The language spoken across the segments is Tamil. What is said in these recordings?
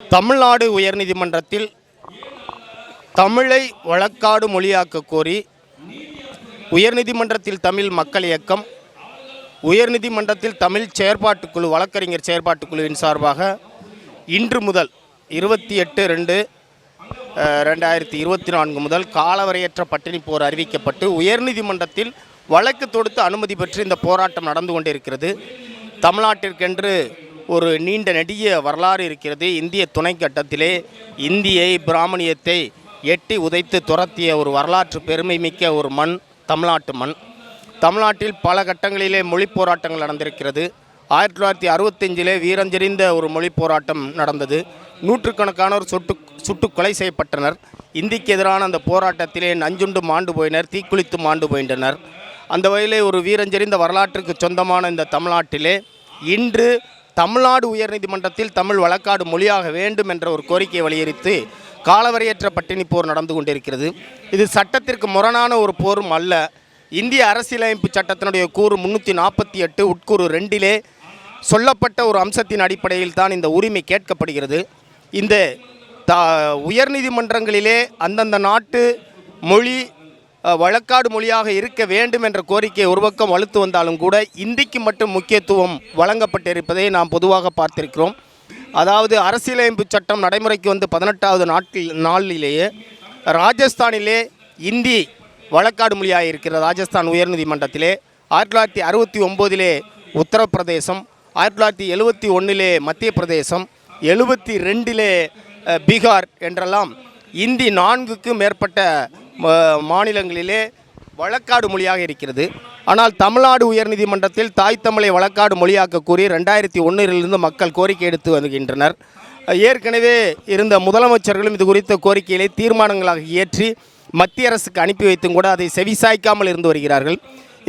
தமிழ்நாடு உயர்நீதிமன்றத்தில் தமிழை வழக்காடு மொழியாக்க கோரி உயர்நீதிமன்றத்தில் தமிழ் மக்கள் இயக்கம் உயர்நீதிமன்றத்தில் தமிழ் செயற்பாட்டுக்குழு வழக்கறிஞர் செயற்பாட்டுக்குழுவின் சார்பாக இன்று முதல் இருபத்தி எட்டு ரெண்டு ரெண்டாயிரத்தி இருபத்தி நான்கு முதல் காலவரையற்ற பட்டினி போர் அறிவிக்கப்பட்டு உயர்நீதிமன்றத்தில் வழக்கு தொடுத்து அனுமதி பெற்று இந்த போராட்டம் நடந்து கொண்டிருக்கிறது. தமிழ்நாட்டிற்கென்று ஒரு நீண்ட நெடிய வரலாறு இருக்கிறது. இந்திய துணைக்கட்டத்திலே இந்தியை பிராமணியத்தை எட்டி உதைத்து துரத்திய ஒரு வரலாற்று பெருமை மிக்க ஒரு மண் தமிழ்நாட்டு மண். தமிழ்நாட்டில் பல கட்டங்களிலே மொழி போராட்டங்கள் நடந்திருக்கிறது. ஆயிரத்தி தொள்ளாயிரத்தி அறுபத்தஞ்சிலே வீரஞ்செறிந்த ஒரு மொழி போராட்டம் நடந்தது. நூற்றுக்கணக்கானோர் சுட்டு சுட்டு கொலை செய்யப்பட்டனர். இந்திக்கு எதிரான அந்த போராட்டத்திலே நஞ்சுண்டு மாண்டு போயினர் தீக்குளித்து மாண்டு போயின்றனர். அந்த வகையிலே ஒரு வீரஞ்செறிந்த வரலாற்றுக்கு சொந்தமான இந்த தமிழ்நாட்டிலே இன்று தமிழ்நாடு உயர்நீதிமன்றத்தில் தமிழ் வழக்காடு மொழியாக வேண்டும் என்ற ஒரு கோரிக்கையை வலியுறுத்தி காலவரையற்ற பட்டினி போர் நடந்து கொண்டிருக்கிறது. இது சட்டத்திற்கு முரணான ஒரு போரும் அல்ல. இந்திய அரசியலமைப்பு சட்டத்தினுடைய கூறு முன்னூற்றி நாற்பத்தி எட்டு உட்கூறு ரெண்டிலே சொல்லப்பட்ட ஒரு அம்சத்தின் அடிப்படையில் தான் இந்த உரிமை கேட்கப்படுகிறது. இந்த த உயர்நீதிமன்றங்களிலே அந்தந்த நாட்டு மொழி வழக்காடு மொழியாக இருக்க வேண்டும் என்ற கோரிக்கை ஒரு பக்கம் வலுத்து வந்தாலும் கூட இந்திக்கு மட்டும் முக்கியத்துவம் வழங்கப்பட்டிருப்பதை நாம் பொதுவாக பார்த்திருக்கிறோம். அதாவது அரசியலமைப்பு சட்டம் நடைமுறைக்கு வந்து பதினெட்டாவது நாட்டில் நாளிலேயே ராஜஸ்தானிலே இந்தி வழக்காடு மொழியாக இருக்கிற ராஜஸ்தான் உயர்நீதிமன்றத்திலே ஆயிரத்தி தொள்ளாயிரத்தி அறுபத்தி ஒம்போதிலே உத்தரப்பிரதேசம் ஆயிரத்தி தொள்ளாயிரத்தி எழுபத்தி ஒன்றிலே மத்திய பிரதேசம் எழுபத்தி ரெண்டிலே பீகார் என்றெல்லாம் இந்தி நான்குக்கு மேற்பட்ட மாநிலங்களிலே வழக்காடு மொழியாக இருக்கிறது. ஆனால் தமிழ்நாடு உயர்நீதிமன்றத்தில் தாய் தமிழை வழக்காடு மொழியாக்க கூறி ரெண்டாயிரத்தி ஒன்றிலிருந்து மக்கள் கோரிக்கை எடுத்து வருகின்றனர். ஏற்கனவே இருந்த முதலமைச்சர்களும் இது குறித்த கோரிக்கைகளை தீர்மானங்களாக இயற்றி மத்திய அரசுக்கு அனுப்பி வைத்தும் கூட அதை செவிசாய்க்காமல் இருந்து வருகிறார்கள்.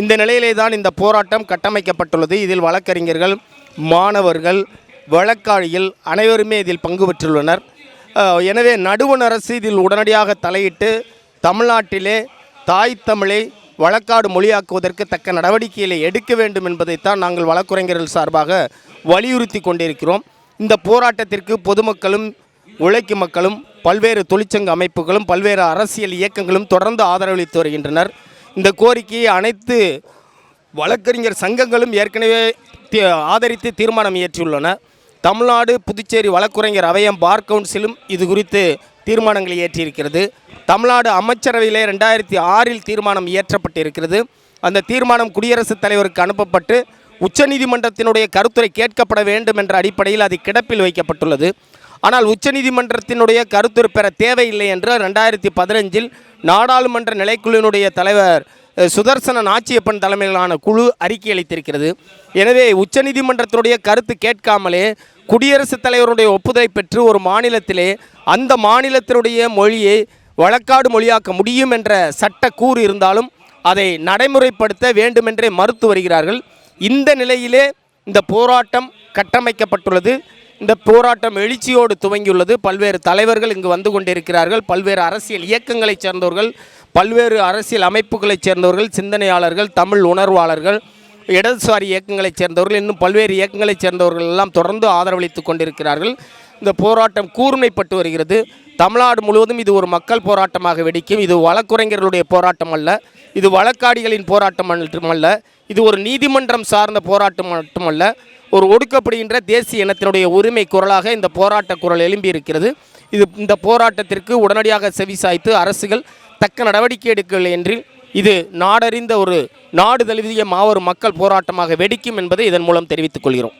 இந்த நிலையிலே தான் இந்த போராட்டம் கட்டமைக்கப்பட்டுள்ளது. இதில் வழக்கறிஞர்கள் மாணவர்கள் வழக்காழிகள் அனைவருமே இதில் பங்கு பெற்றுள்ளனர். எனவே நடுவண் அரசு இதில் உடனடியாக தலையிட்டு தமிழ்நாட்டிலே தாய் தமிழை வழக்காடு மொழியாக்குவதற்கு தக்க நடவடிக்கைகளை எடுக்க வேண்டும் என்பதைத்தான் நாங்கள் வழக்குரைஞர்கள் சார்பாக வலியுறுத்தி கொண்டிருக்கிறோம். இந்த போராட்டத்திற்கு பொதுமக்களும் உழைக்கும் மக்களும் பல்வேறு தொழிற்சங்க அமைப்புகளும் பல்வேறு அரசியல் இயக்கங்களும் தொடர்ந்து ஆதரவளித்து வருகின்றனர். இந்த கோரிக்கையை அனைத்து வழக்கறிஞர் சங்கங்களும் ஏற்கனவே ஆதரித்து தீர்மானம் இயற்றியுள்ளன. தமிழ்நாடு புதுச்சேரி வழக்குரைஞர் அவையம் பார் கவுன்சிலும் இது குறித்து தீர்மானங்களை இயற்றியிருக்கிறது. தமிழ்நாடு அமைச்சரவையிலே ரெண்டாயிரத்தி ஆறில் தீர்மானம் இயற்றப்பட்டிருக்கிறது. அந்த தீர்மானம் குடியரசுத் தலைவருக்கு அனுப்பப்பட்டு உச்சநீதிமன்றத்தினுடைய கருத்துரை கேட்கப்பட வேண்டும் என்ற அடிப்படையில் அது கிடப்பில் வைக்கப்பட்டுள்ளது. ஆனால் உச்சநீதிமன்றத்தினுடைய கருத்துரை பெற தேவையில்லை என்று ரெண்டாயிரத்தி பதினஞ்சில் நாடாளுமன்ற நிலைக்குழுவினுடைய தலைவர் சுதர்சன நாச்சியப்பன் தலைமையிலான குழு அறிக்கை அளித்திருக்கிறது. எனவே உச்சநீதிமன்றத்தினுடைய கருத்து கேட்காமலே குடியரசுத் தலைவருடைய ஒப்புதலை பெற்று ஒரு மாநிலத்திலே அந்த மாநிலத்தினுடைய மொழியை வழக்காடு மொழியாக்க முடியும் என்ற சட்ட கூறு இருந்தாலும் அதை நடைமுறைப்படுத்த வேண்டுமென்றே மறுத்து வருகிறார்கள். இந்த நிலையிலே இந்த போராட்டம் கட்டமைக்கப்பட்டுள்ளது. இந்த போராட்டம் எழுச்சியோடு துவங்கியுள்ளது. பல்வேறு தலைவர்கள் இங்கு வந்து கொண்டிருக்கிறார்கள். பல்வேறு அரசியல் இயக்கங்களைச் சேர்ந்தவர்கள் பல்வேறு அரசியல் அமைப்புகளைச் சேர்ந்தவர்கள் சிந்தனையாளர்கள் தமிழ் உணர்வாளர்கள் இடதுசாரி இயக்கங்களைச் சேர்ந்தவர்கள் இன்னும் பல்வேறு இயக்கங்களைச் சேர்ந்தவர்கள் எல்லாம் தொடர்ந்து ஆதரவளித்து கொண்டிருக்கிறார்கள். இந்த போராட்டம் கூர்மைப்பட்டு வருகிறது. தமிழ்நாடு முழுவதும் இது ஒரு மக்கள் போராட்டமாக வெடிக்கும். இது வழக்குரைஞர்களுடைய போராட்டம் அல்ல. இது வழக்காடிகளின் போராட்டம் மட்டுமல்ல. இது ஒரு நீதிமன்றம் சார்ந்த போராட்டம் மட்டுமல்ல. ஒரு ஒடுக்கப்படுகின்ற தேசிய இனத்தினுடைய உரிமை குரலாக இந்த போராட்ட குரல் எழும்பி இருக்கிறது. இது இந்த போராட்டத்திற்கு உடனடியாக செவிசாய்த்து அரசுகள் தக்க நடவடிக்கை எடுக்கவில்லை என்றில் இது நாடறிந்த ஒரு நாடு தழுவிய மாவரும் மக்கள் போராட்டமாக வெடிக்கும் என்பதை இதன் மூலம் தெரிவித்துக் கொள்கிறோம்.